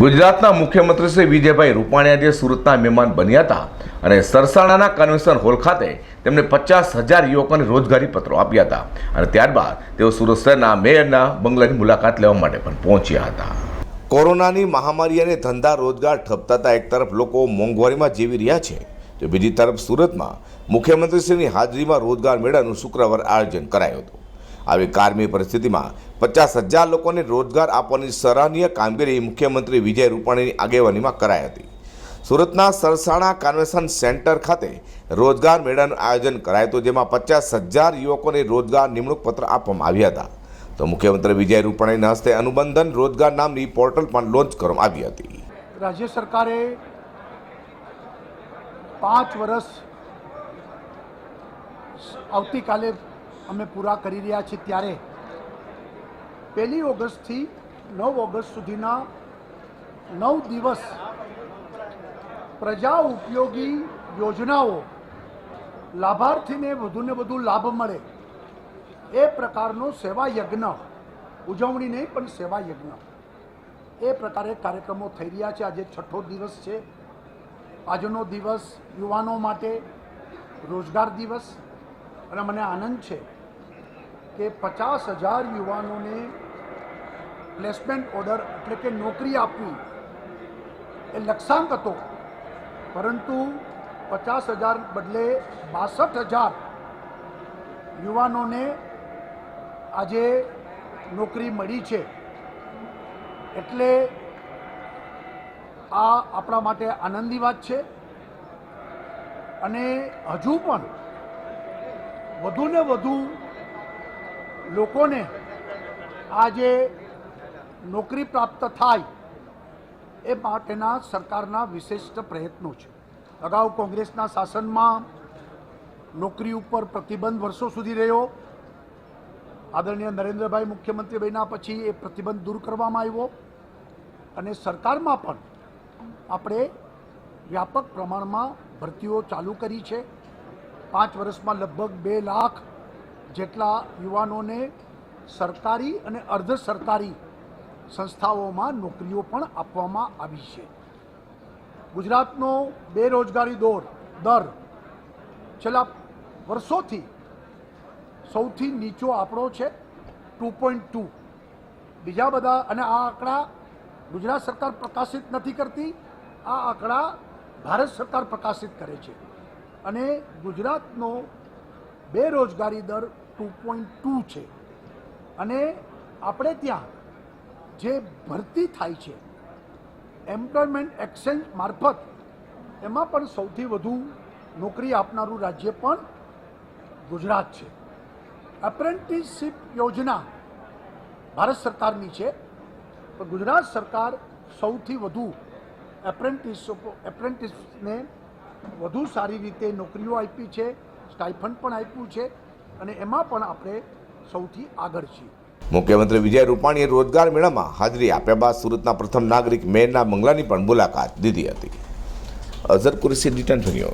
ગુજરાતના મુખ્યમંત્રી શ્રી વિજયભાઈ રૂપાણી આજે સુરતના મહેમાન બન્યા હતા અને સરસાણાના કન્વેન્શન હોલ ખાતે તેમણે પચાસ હજાર યુવકોને રોજગારી પત્રો આપ્યા હતા અને ત્યારબાદ તેઓ સુરત શહેરના મેયરના બંગલાની મુલાકાત લેવા માટે પણ પહોંચ્યા હતા. કોરોનાની મહામારી અને ધંધા રોજગાર ઠપતાતા એક તરફ લોકો મોંઘવારીમાં જીવી રહ્યા છે, તો બીજી તરફ સુરતમાં મુખ્યમંત્રીશ્રીની હાજરીમાં રોજગાર મેળાનું શુક્રવાર આયોજન કરાયું હતું. આવી કારમી પરિસ્થિતિમાં પચાસ હજાર લોકોને રોજગાર આપવાની સરાહનીય કામગીરી મુખ્યમંત્રી વિજય રૂપાણીની આગેવાનીમાં કરાઈ હતી. સુરતના સરસાણા કન્વેન્શન સેન્ટર ખાતે રોજગાર મેળાનું આયોજન કરાયું હતું, જેમાં પચાસ હજાર યુવકોને રોજગાર નિમણૂક પત્ર આપવામાં આવ્યા હતા. તો મુખ્યમંત્રી વિજય રૂપાણીના હસ્તે અનુબંધન રોજગાર નામની પોર્ટલ પણ લોન્ચ કરવામાં આવી હતી. રાજ્ય સરકારે પાંચ વર્ષ આવતીકાલે અમે પૂરા કરી રહ્યા છીએ ત્યારે. પહેલી ઓગસ્ટથી નવ ઓગસ્ટ સુધીના નવ દિવસ પ્રજા ઉપયોગી યોજનાઓ લાભાર્થીને વધુને વધુ લાભ મળે. એ પ્રકારનો સેવા યજ્ઞ. ઉજવણી નહીં, પણ સેવા યજ્ઞ. એ પ્રકારે કાર્યક્રમો થઈ રહ્યા છે. આજે છઠ્ઠો દિવસ છે. આજનો દિવસ યુવાનો માટે રોજગાર દિવસ. અને મને આનંદ છે કે પચાસ હજાર યુવાનોને પ્લેસમેન્ટ ઓર્ડર એટલે કે નોકરી આપવી એ લક્ષ્યાંક હતો. પરંતુ પચાસ હજાર બદલે બાસઠ હજાર યુવાનોને આજે નોકરી મળી છે. એટલે આ આપણા માટે આનંદની વાત છે. અને હજુ પણ વધુને વધુ લોકોને આજે નોકરી પ્રાપ્ત થાય એ માટેના સરકારના વિશિષ્ટ પ્રયત્નો છે. અગાઉ કોંગ્રેસના શાસનમાં નોકરી ઉપર પ્રતિબંધ વર્ષો સુધી રહ્યો. આદરણીય નરેન્દ્રભાઈ મુખ્યમંત્રી બન્યા પછી એ પ્રતિબંધ દૂર કરવામાં આવ્યો અને સરકારમાં પણ આપણે વ્યાપક પ્રમાણમાં ભરતીઓ ચાલુ કરી છે. પાંચ વર્ષમાં લગભગ બે લાખ જેટલા યુવાનોને સરકારી અને અર્ધ સરકારી સંસ્થાઓમાં નોકરીઓ પણ આપવામાં આવી છે. ગુજરાતનો બેરોજગારી દોર, દર છેલ્લા વર્ષોથી સૌથી નીચો આપણો છે ટુ પોઈન્ટ ટુ. બીજા બધા, અને આ આંકડા ગુજરાત સરકાર પ્રકાશિત નથી કરતી, આ આંકડા ભારત સરકાર પ્રકાશિત કરે છે. અને ગુજરાતનો બેરોજગારી દર ટુ પોઈન્ટ ટુ છે. અને આપણે ત્યાં જે ભરતી થાય છે એમ્પ્લોયમેન્ટ એક્સચેન્જ મારફત, એમાં પણ સૌથી વધુ નોકરી આપનારું રાજ્ય પણ ગુજરાત છે. એપ્રેન્ટિસશીપ યોજના ભારત સરકારની છે. પણ ગુજરાત સરકાર સૌથી વધુ એપ્રેન્ટિસ એપ્રેન્ટિસને વધુ સારી રીતે નોકરીઓ આપી છે. સ્ટાઇફંડ પણ આપ્યું છે અને એમાં પણ આપણે સૌથી આગળ છીએ. મુખ્યમંત્રી વિજય રૂપાણીએ રોજગાર મેળામાં હાજરી આપ્યા બાદ સુરતના પ્રથમ નાગરિક મેયરના બંગલાની પણ મુલાકાત લીધી હતી. અઝર કુરેશી થયો